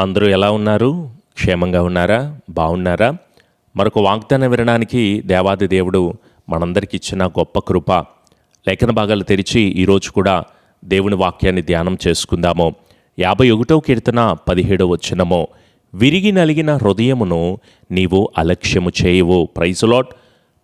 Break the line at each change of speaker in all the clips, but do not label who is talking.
అందరూ ఎలా ఉన్నారు? క్షేమంగా ఉన్నారా? బాగున్నారా? మరొక వాగ్దానం వినడానికి దేవాది దేవుడు మనందరికి ఇచ్చిన గొప్ప కృప. లేఖన భాగాలు తెరిచి ఈరోజు కూడా దేవుని వాక్యాన్ని ధ్యానం చేసుకుందాము. యాభై ఒకటో కీర్తన పదిహేడవ వచ్చినము విరిగి నలిగిన హృదయమును నీవు అలక్ష్యము చేయవు. ప్రైజులాట్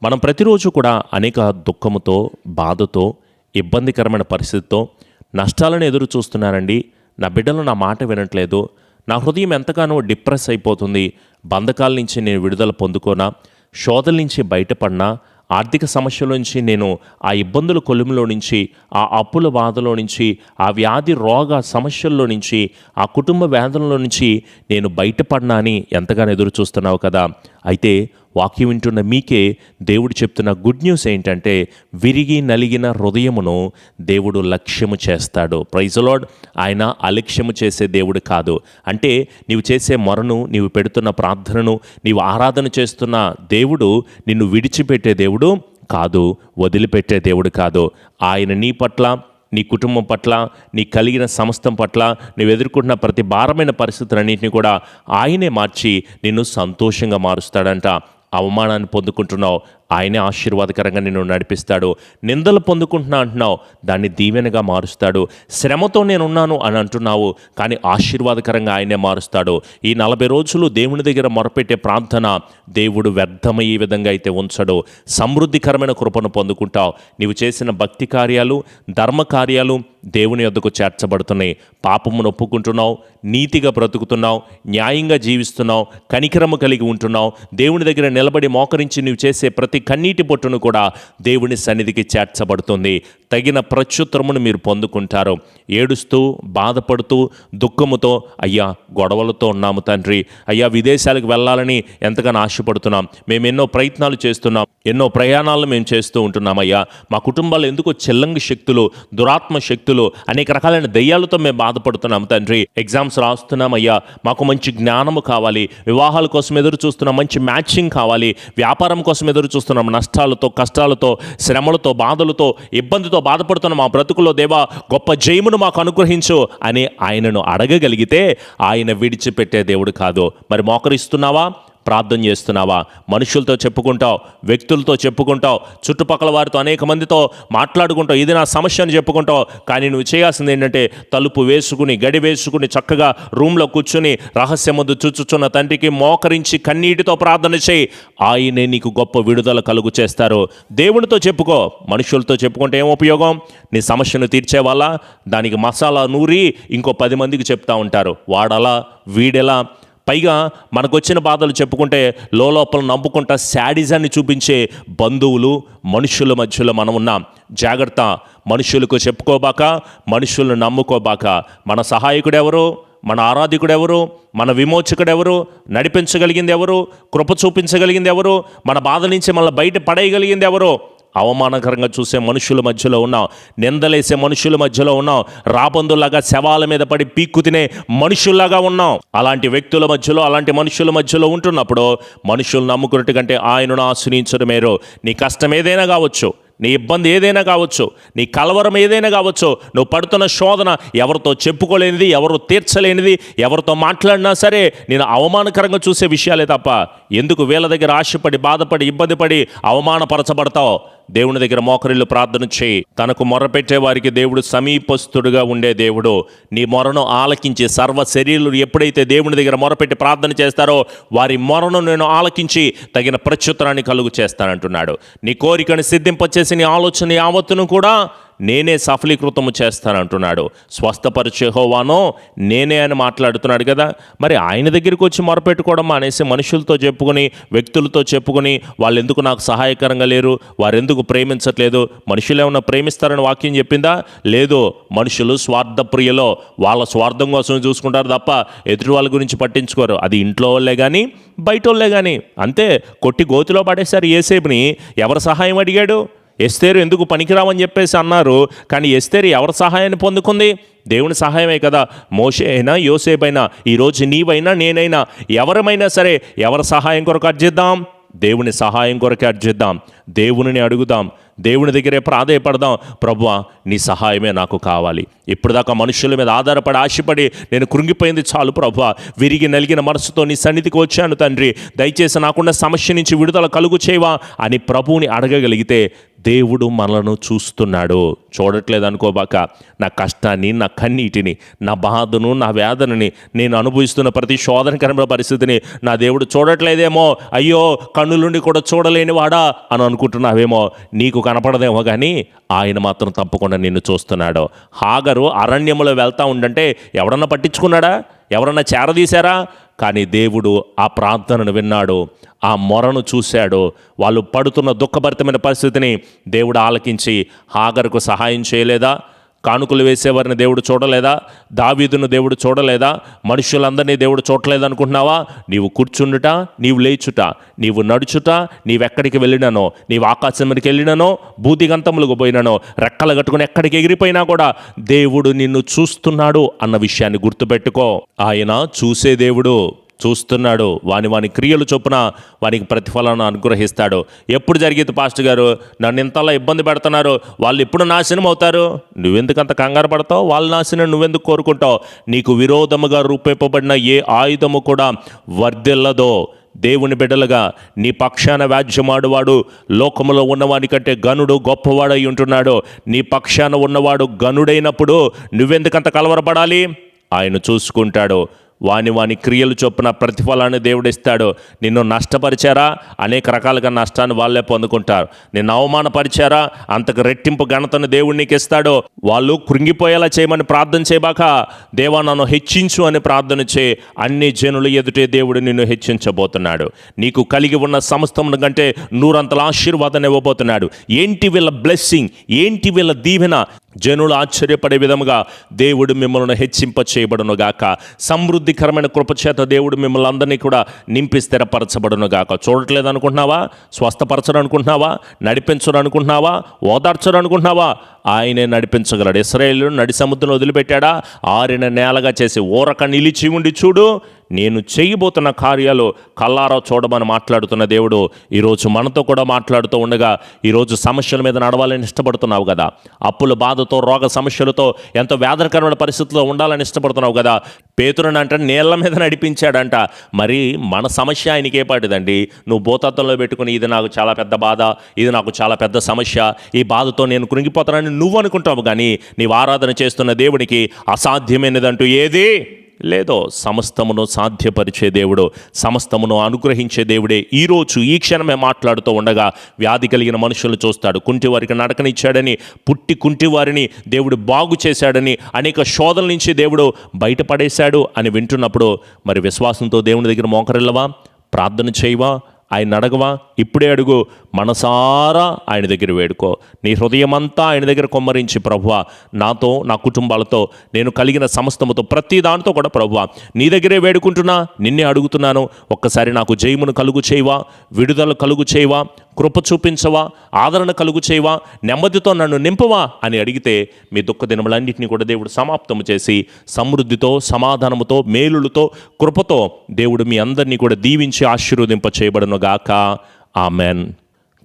మనం ప్రతిరోజు కూడా అనేక దుఃఖముతో బాధతో ఇబ్బందికరమైన పరిస్థితితో నష్టాలను ఎదురు చూస్తున్నారండి నా బిడ్డలు నా మాట వినట్లేదు. నా హృదయం ఎంతగానో డిప్రెస్ అయిపోతుంది. బంధకాల నుంచి నేను విడుదల పొందుకోనా? శోధల నుంచి బయటపడినా? ఆర్థిక సమస్యల నుంచి నేను ఆ ఇబ్బందుల కొలుములో నుంచి ఆ అప్పుల బాధలో నుంచి ఆ వ్యాధి రోగ సమస్యల్లో నుంచి ఆ కుటుంబ వేదనలో నుంచి నేను బయటపడినా అని ఎంతగానో ఎదురు చూస్తున్నావు కదా. అయితే వాక్యం వింటున్న మీకే దేవుడు చెప్తున్న గుడ్ న్యూస్ ఏంటంటే విరిగి నలిగిన హృదయమును దేవుడు లక్ష్యము చేస్తాడు. ప్రైజలాడ్ ఆయన అలక్ష్యము చేసే దేవుడు కాదు. అంటే నీవు చేసే మొరను నీవు పెడుతున్న ప్రార్థనను నీవు ఆరాధన చేస్తున్న దేవుడు నిన్ను విడిచిపెట్టే దేవుడు కాదు వదిలిపెట్టే దేవుడు కాదు. ఆయన నీ పట్ల నీ కుటుంబం పట్ల నీ కలిగిన సమస్తం పట్ల నువ్వు ఎదుర్కొంటున్న ప్రతి భారమైన పరిస్థితులన్నింటినీ కూడా ఆయనే మార్చి నిన్ను సంతోషంగా మారుస్తాడంట. అవమానాన్ని పొందుకుంటున్నావు. ఆయనే ఆశీర్వాదకరంగా నిన్ను నడిపిస్తాడు. నిందలు పొందుకుంటున్నా అంటున్నావు. దాన్ని దీవెనగా మారుస్తాడు. శ్రమతో నేను ఉన్నాను అని అంటున్నావు. కానీ ఆశీర్వాదకరంగా ఆయనే మారుస్తాడు. ఈ నలభై రోజులు దేవుని దగ్గర మొరపెట్టే ప్రార్థన దేవుడు వ్యర్థమయ్యే విధంగా అయితే ఉంచడు. సమృద్ధికరమైన కృపను పొందుకుంటావు. నీవు చేసిన భక్తి కార్యాలు ధర్మ కార్యాలు దేవుని వద్దకు చేర్చబడుతున్నాయి. పాపమును ఒప్పుకుంటున్నావు నీతిగా బ్రతుకుతున్నావు న్యాయంగా జీవిస్తున్నావు కనికరము కలిగి ఉంటున్నావు. దేవుని దగ్గర నిలబడి మోకరించి నువ్వు చేసే ప్రతి కన్నీటి పొట్టును కూడా దేవుని సన్నిధికి చేర్చబడుతుంది. తగిన ప్రత్యుత్తరమును మీరు పొందుకుంటారు. ఏడుస్తూ బాధపడుతూ దుఃఖముతో అయ్యా గొడవలతో ఉన్నాము తండ్రి. అయ్యా విదేశాలకు వెళ్ళాలని ఎంతగానో ఆశపడుతున్నాం. మేము ఎన్నో ప్రయత్నాలు చేస్తున్నాం. ఎన్నో ప్రయాణాలు మేము చేస్తూ ఉంటున్నాం అయ్యా. మా కుటుంబాలు ఎందుకో చెల్లంగి శక్తులు దురాత్మ శక్తులు అనేక రకాలైన దయ్యాలతో మేము బాధపడుతున్నాం తండ్రి. ఎగ్జామ్స్ రాస్తున్నాం అయ్యా. మాకు మంచి జ్ఞానము కావాలి. వివాహాల కోసం ఎదురు చూస్తున్నాం మంచి మ్యాచింగ్ కావాలి. వ్యాపారం కోసం ఎదురు చూస్తున్నాం. నష్టాలతో కష్టాలతో శ్రమలతో బాధలతో ఇబ్బందితో బాధపడుతున్న మా బ్రతుకులో. దేవా గొప్ప జయమును మాకు అనుగ్రహించు అని ఆయనను అడగగలిగితే ఆయన విడిచిపెట్టే దేవుడు కాదు. మరి మోకరిస్తున్నావా? ప్రార్థన చేస్తున్నావా? మనుషులతో చెప్పుకుంటావు వ్యక్తులతో చెప్పుకుంటావు చుట్టుపక్కల వారితో అనేక మందితో మాట్లాడుకుంటావు. ఇది నా సమస్య అని చెప్పుకుంటావు. కానీ నువ్వు చేయాల్సింది ఏంటంటే తలుపు వేసుకుని గడి వేసుకుని చక్కగా రూమ్లో కూర్చుని రహస్యముద్దు చూచుచున్న తండ్రికి మోకరించి కన్నీటితో ప్రార్థన చేయి. ఆయనే నీకు గొప్ప విడుదల కలుగు చేస్తారు. దేవునితో చెప్పుకో మనుషులతో చెప్పుకుంటే ఏం ఉపయోగం? నీ సమస్యను తీర్చే వాళ్ళ దానికి మసాలా నూరి ఇంకో పది మందికి చెప్తా ఉంటారు. వాడలా వీడెలా? పైగా మనకు వచ్చిన బాధలు చెప్పుకుంటే లోపల నవ్వుకుంటా శాడిజాన్ని చూపించే బంధువులు మనుషుల మధ్యలో మనం ఉన్నాం జాగ్రత్త మనుషులకు చెప్పుకోబాక మనుషులను నమ్ముకోబాక. మన సహాయకుడు ఎవరు మన ఆరాధికుడు ఎవరు మన విమోచకుడు ఎవరు నడిపించగలిగింది ఎవరు కృప చూపించగలిగింది ఎవరు మన బాధ నుంచి మళ్ళీ బయట పడేయగలిగింది ఎవరు అవమానకరంగా చూసే మనుషుల మధ్యలో ఉన్నాం నిందలేసే మనుషుల మధ్యలో ఉన్నాం రాబందులాగా శవాల మీద పడి పీక్కు తినే మనుషుల్లాగా ఉన్నాం అలాంటి వ్యక్తుల మధ్యలో అలాంటి మనుషుల మధ్యలో ఉంటున్నప్పుడు మనుషులు నమ్ముకున్నట్టు కంటే ఆయనను ఆశ్రయించడమేరో నీ కష్టం ఏదైనా కావచ్చు నీ ఇబ్బంది ఏదైనా కావచ్చు నీ కలవరం ఏదైనా కావచ్చు నువ్వు పడుతున్న శోధన ఎవరితో చెప్పుకోలేనిది ఎవరు తీర్చలేనిది ఎవరితో మాట్లాడినా సరే నేను అవమానకరంగా చూసే విషయాలే తప్ప ఎందుకు వీళ్ళ దగ్గర ఆశపడి బాధపడి ఇబ్బంది పడి అవమానపరచబడతావు? దేవుని దగ్గర మోకరిల్లు ప్రార్థన చేయి. తనకు మొరపెట్టే వారికి దేవుడు సమీపస్థుడుగా ఉండే దేవుడు. నీ మొరను ఆలకించి సర్వ శరీరులు ఎప్పుడైతే దేవుని దగ్గర మొరపెట్టి ప్రార్థన చేస్తారో వారి మొరను నేను ఆలకించి తగిన ప్రత్యుత్తరాన్ని కలుగు చేస్తానంటున్నాడు. నీ కోరికను సిద్ధింపచేసి నీ ఆలోచన యావత్తును కూడా నేనే సఫలీకృతము చేస్తానంటున్నాడు స్వస్థపరిచే హోవానో నేనే అని మాట్లాడుతున్నాడు కదా. మరి ఆయన దగ్గరికి వచ్చి మొరపెట్టుకోవడం అనేసి మనుషులతో చెప్పుకొని వ్యక్తులతో చెప్పుకొని వాళ్ళు ఎందుకు నాకు సహాయకరంగా లేరు? వారెందుకు ప్రేమించట్లేదు? మనుషులు ఏమైనా ప్రేమిస్తారని వాక్యం చెప్పిందా? లేదు. మనుషులు స్వార్థప్రియులో వాళ్ళ స్వార్థం కోసం చూసుకుంటారు తప్ప ఎదుటి వాళ్ళ గురించి పట్టించుకోరు. అది ఇంట్లో వాళ్ళే కానీ బయట వాళ్ళే కానీ అంతే. కొట్టి గోతిలో పడేశారు ఏసేపుని ఎవరు సహాయం అడిగాడు? ఎస్తేరు ఎందుకు పనికిరామని చెప్పేసి అన్నారు. కానీ ఎస్తేరు ఎవరి సహాయాన్ని పొందుకుంది? దేవుని సహాయమే కదా. మోషే అయినా యోసేపు అయినా ఈరోజు నీవైనా నేనైనా ఎవరమైనా సరే ఎవరి సహాయం కొరకు అర్జిద్దాం? దేవుని సహాయం కొరకే అర్జిద్దాం. దేవునిని అడుగుదాం. దేవుని దగ్గరే ప్రాధాయపడదాం. ప్రభువ నీ సహాయమే నాకు కావాలి. ఇప్పటిదాకా మనుషుల మీద ఆధారపడి ఆశపడి నేను కృంగిపోయింది చాలు ప్రభువ. విరిగి నలిగిన మనసుతో నీ సన్నిధికి వచ్చాను తండ్రి. దయచేసి నాకున్న సమస్య నుంచి విడుదల కలుగు చేయవా అని ప్రభువుని అడగగలిగితే దేవుడు మనలను చూస్తున్నాడు. చూడట్లేదు అనుకోబాక నా కష్టాన్ని నా కన్నీటిని నా బాధను నా వేదనని నేను అనుభవిస్తున్న ప్రతి శోధనకరమైన పరిస్థితిని నా దేవుడు చూడట్లేదేమో. అయ్యో కన్నులుండి కూడా చూడలేని వాడా అని అనుకుంటున్నావేమో. నీకు కనపడదేమో కానీ ఆయన మాత్రం తప్పకుండా నిన్ను చూస్తున్నాడు. హాగరు అరణ్యంలో వెళ్తా ఉండంటే ఎవడన్నా పట్టించుకున్నాడా? ఎవరన్నా చేరదీశారా? కానీ దేవుడు ఆ ప్రార్థనను విన్నాడు ఆ మొరను చూశాడు. వాళ్ళు పడుతున్న దుఃఖభరితమైన పరిస్థితిని దేవుడు ఆలకించి హాగర్కు సహాయం చేయలేదా? కానుకలు వేసేవారిని దేవుడు చూడలేదా? దావీదును దేవుడు చూడలేదా? మనుషులందరినీ దేవుడు చూడలేదనుకుంటున్నావా? నీవు కూర్చుండుట నీవు లేచుట నీవు నడుచుట నీవెక్కడికి వెళ్ళినానో నీవు ఆకాశంకి మీదకి వెళ్ళినానో భూతిగంతములకు పోయినానో రెక్కలు కట్టుకుని ఎక్కడికి ఎగిరిపోయినా కూడా దేవుడు నిన్ను చూస్తున్నాడు అన్న విషయాన్ని గుర్తుపెట్టుకో. ఆయన చూసే దేవుడు. చూస్తున్నాడు. వాని వాని క్రియలు చొప్పున వానికి ప్రతిఫలాన్ని అనుగ్రహిస్తాడు. ఎప్పుడు జరిగేది పాస్టర్ గారు? నన్ను ఇంతలా ఇబ్బంది పెడుతున్నారు. వాళ్ళు ఎప్పుడు నాశనం అవుతారు నువ్వెందుకంత కంగారు పడతావు? వాళ్ళ నాశనం నువ్వెందుకు కోరుకుంటావు? నీకు విరోధముగా రూపేపబడిన ఏ ఆయుధము కూడా వర్ధిల్లదో. దేవుని బిడ్డలుగా నీ పక్షాన వ్యాజ్యమాడువాడు లోకములో ఉన్నవాని కంటే గనుడు గొప్పవాడై ఉంటున్నాడు. నీ పక్షాన ఉన్నవాడు గనుడైనప్పుడు నువ్వెందుకంత కలవరపడాలి? ఆయన చూసుకుంటాడు. వాని వాని క్రియలు చొప్పున ప్రతిఫలాన్ని దేవుడు ఇస్తాడు. నిన్ను నష్టపరిచారా? అనేక రకాలుగా నష్టాన్ని వాళ్ళే పొందుకుంటారు. నిన్ను అవమానపరిచారా? అంతకు రెట్టింపు ఘనతను దేవుడు నీకు ఇస్తాడు. వాళ్ళు కృంగిపోయేలా చేయమని ప్రార్థన చేయబాక దేవా నన్ను హెచ్చించు అని ప్రార్థన చే అన్ని జనుల ఎదుటే దేవుడు నిన్ను హెచ్చించబోతున్నాడు. నీకు కలిగి ఉన్న సమస్తమును కంటే నూరంతల ఆశీర్వాదాన్ని ఇవ్వబోతున్నాడు. ఏంటి వీళ్ళ బ్లెస్సింగ్ ఏంటి వీళ్ళ దీవెన? జనులు ఆశ్చర్యపడే విధముగా దేవుడు మిమ్మల్ని హెచ్చింప చేయబడునుగాక సమృద్ధికరమైన కృపచేత దేవుడు మిమ్మల్ని అందరినీ కూడా నింపి స్థిరపరచబడునుగాక చూడట్లేదు అనుకుంటున్నావా స్వస్థపరచడం అనుకుంటున్నావా నడిపించడం అనుకుంటున్నావా ఓదార్చడం అనుకుంటున్నావా ఆయనే నడిపించగలడు. ఇస్రాయేల్ నడి సముద్రం వదిలిపెట్టాడా? ఆరిన నేలగా చేసి ఊరక నిలిచి ఉండి చూడు. నేను చేయబోతున్న కార్యాలు కల్లారా చూడమని మాట్లాడుతున్న దేవుడు ఈరోజు మనతో కూడా మాట్లాడుతూ ఉండగా ఈరోజు సమస్యల మీద నడవాలని ఇష్టపడుతున్నావు కదా. అప్పుల బాధతో రోగ సమస్యలతో ఎంతో వేదనకరమైన పరిస్థితుల్లో ఉండాలని ఇష్టపడుతున్నావు కదా. పేతురుని అంటే నీళ్ళ మీద నడిపించాడంట. మరి మన సమస్య ఆయనకి ఏపాటిదండి నువ్వు భూతత్వంలో పెట్టుకుని ఇది నాకు చాలా పెద్ద బాధ ఇది నాకు చాలా పెద్ద సమస్య ఈ బాధతో నేను కృంగిపోతానని నువ్వు అనుకుంటావు కానీ నీవు ఆరాధన చేస్తున్న దేవునికి అసాధ్యమైనదంటూ ఏది? లేదో సమస్తమును సాధ్యపరిచే దేవుడు సమస్తమును అనుగ్రహించే దేవుడే. ఈరోజు ఈ క్షణమే మాట్లాడుతూ ఉండగా వ్యాధి కలిగిన మనుషులు చూస్తాడు. కుంటి వారికి నడకనిచ్చాడని పుట్టి కుంటి వారిని దేవుడు బాగు చేశాడని అనేక శోధల నుంచి దేవుడు బయటపడేశాడు అని వింటున్నప్పుడు మరి విశ్వాసంతో దేవుని దగ్గర మోకరిల్లవా? ప్రార్థన చేయవా? ఆయన అడగవా? ఇప్పుడే అడుగు. మనసారా ఆయన దగ్గర వేడుకో. నీ హృదయమంతా ఆయన దగ్గర కొమ్మరించి ప్రభువ నాతో నా కుటుంబాలతో నేను కలిగిన సమస్తముతో ప్రతి దానితో కూడా ప్రభువ నీ దగ్గరే వేడుకుంటున్నా నిన్నే అడుగుతున్నాను. ఒక్కసారి నాకు జయమును కలుగు చేయవా? విడుదల కలుగు చేయవా? కృప చూపించవా ఆదరణ కలుగు చేయవా నెమ్మదితో నన్ను నింపవా అని అడిగితే మీ దుఃఖ దినములన్నింటినీ కూడా దేవుడు సమాప్తము చేసి సమృద్ధితో సమాధానముతో మేలులతో కృపతో దేవుడు మీ అందరినీ కూడా దీవించి ఆశీర్వదింప చేయబడనుగాక ఆమెన్.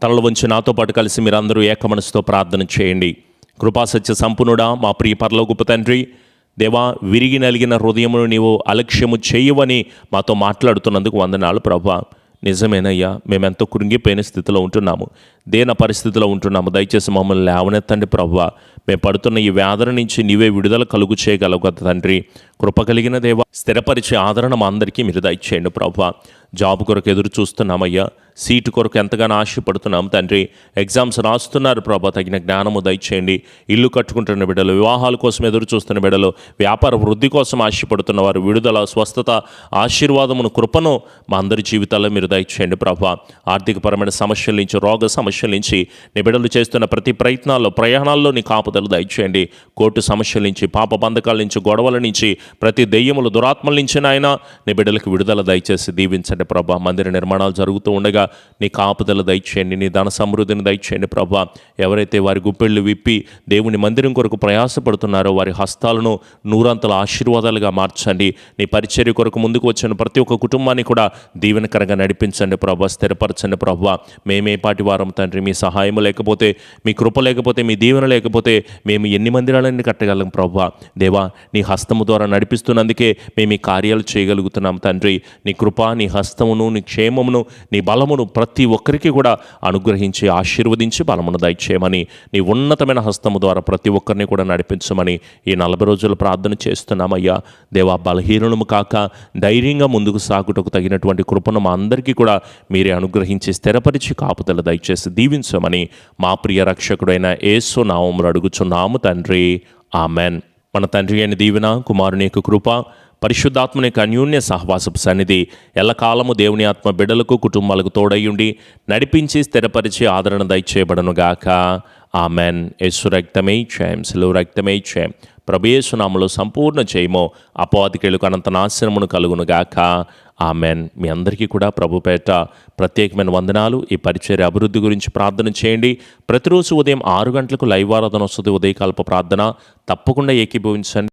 తలలు వంచి నాతో పాటు కలిసి మీరందరూ ఏక మనసుతో ప్రార్థన చేయండి. కృపాసత్య సంపన్నుడా మా ప్రియ పరలోకపు తండ్రి దేవా విరిగి నలిగిన హృదయమును నీవు అలక్ష్యము చేయవని మాతో మాట్లాడుతున్నందుకు వందనాలు ప్రభా. నిజమేనయ్యా మేమెంతో కృంగిపోయిన స్థితిలో ఉంటున్నాము. దేన పరిస్థితిలో ఉంటున్నాము. దయచేసి మమ్మల్ని లేవనెత్తండి ప్రవ్వా. మేము పడుతున్న ఈ వ్యాధుల నుంచి నీవే విడుదల కలుగు చేయగలవు తండ్రి. కృప కలిగిన దేవ స్థిరపరిచే ఆదరణ మా అందరికీ మీరు దయచేయండి ప్రభా జాబ్ కొరకు ఎదురు చూస్తున్నామయ్యా. సీటు కొరకు ఎంతగానో ఆశపడుతున్నాం తండ్రి. ఎగ్జామ్స్ రాస్తున్నారు ప్రభా తగిన జ్ఞానము దయచేయండి. ఇల్లు కట్టుకుంటున్న బిడ్డలు వివాహాల కోసం ఎదురు చూస్తున్న బిడ్డలు వ్యాపార వృద్ధి కోసం ఆశపడుతున్న వారు విడుదల స్వస్థత ఆశీర్వాదమును కృపను మా అందరి జీవితాల్లో మీరు దయచేయండి ప్రభా. ఆర్థికపరమైన సమస్యల నుంచి రోగ సమస్యల నుంచి నిబిడలు చేస్తున్న ప్రతి ప్రయత్నాల్లో ప్రయాణాల్లో నీ కాపుదలు దయచేయండి. కోర్టు సమస్యల నుంచి పాప బంధకాల నుంచి గొడవల నుంచి ప్రతి దెయ్యములు దురాత్మల నుంచి నాయన నిబిడలకు విడుదల దయచేసి దీవించండి. నడిపించండి ప్రభా. మందిర నిర్మాణాలు జరుగుతూ ఉండగా నీ కాపుదల దయచేయండి నీ ధన సమృద్ధిని దయచేయండి ప్రభా. ఎవరైతే వారి గుప్పెళ్ళు విప్పి దేవుని మందిరం కొరకు ప్రయాసపడుతున్నారో వారి హస్తాలను నూరంతల ఆశీర్వాదాలుగా మార్చండి. నీ పరిచర్య కొరకు ముందుకు వచ్చిన ప్రతి ఒక్క కుటుంబాన్ని కూడా దీవెనకరంగా నడిపించండి ప్రభా. స్థిరపరచండి ప్రభా. మేమే పాటి వారం తండ్రి మీ సహాయం లేకపోతే మీ కృప లేకపోతే మీ దీవెన లేకపోతే మేము ఎన్ని మందిరాలన్నీ కట్టగలం ప్రభా. దేవా నీ హస్తము ద్వారా నడిపిస్తున్నందుకే మేము ఈ కార్యాలు చేయగలుగుతున్నాం తండ్రి. నీ కృప నీ హస్తమును నీ క్షేమమును నీ బలమును ప్రతి ఒక్కరికి కూడా అనుగ్రహించి ఆశీర్వదించి బలమును దయచేయమని నీ ఉన్నతమైన హస్తము ద్వారా ప్రతి ఒక్కరిని కూడా నడిపించమని ఈ నలభై రోజులు ప్రార్థన చేస్తున్నామయ్యా. దేవా బలహీనము కాక ధైర్యంగా ముందుకు సాగుటకు తగినటువంటి కృపను మా అందరికీ కూడా మీరే అనుగ్రహించి స్థిరపరిచి కాపుదల దయచేసి దీవించమని మా ప్రియ రక్షకుడైన ఏసు నామములు అడుగుచున్నాము తండ్రి. ఆమెన్. మన తండ్రి అయిన దీవెన కుమారుని యొక్క కృప పరిశుద్ధాత్మని యొక్క అన్యోన్య సహవాసపు సన్నిధి. ఎల్లకాలము దేవుని ఆత్మ బిడ్డలకు కుటుంబాలకు తోడయ్యుండి నడిపించి స్థిరపరిచి ఆదరణ దయచేయబడనుగాక ఆమెన్. యేసు రక్తమే క్షయం సెలవు రక్తమే క్షయం ప్రభేసునామలో సంపూర్ణ చేయమో అపవాదికేళ్ళకు అనంత నాశనమును కలుగునుగాక ఆమెన్. మీ అందరికీ కూడా ప్రభుపేట ప్రత్యేకమైన వందనాలు. ఈ పరిచర్య అభివృద్ధి గురించి ప్రార్థన చేయండి. ప్రతిరోజు ఉదయం ఆరు గంటలకు లైవ్ ఆరాధన వస్తుంది. ఉదయకాల్ప ప్రార్థన తప్పకుండా ఏకీభవించండి.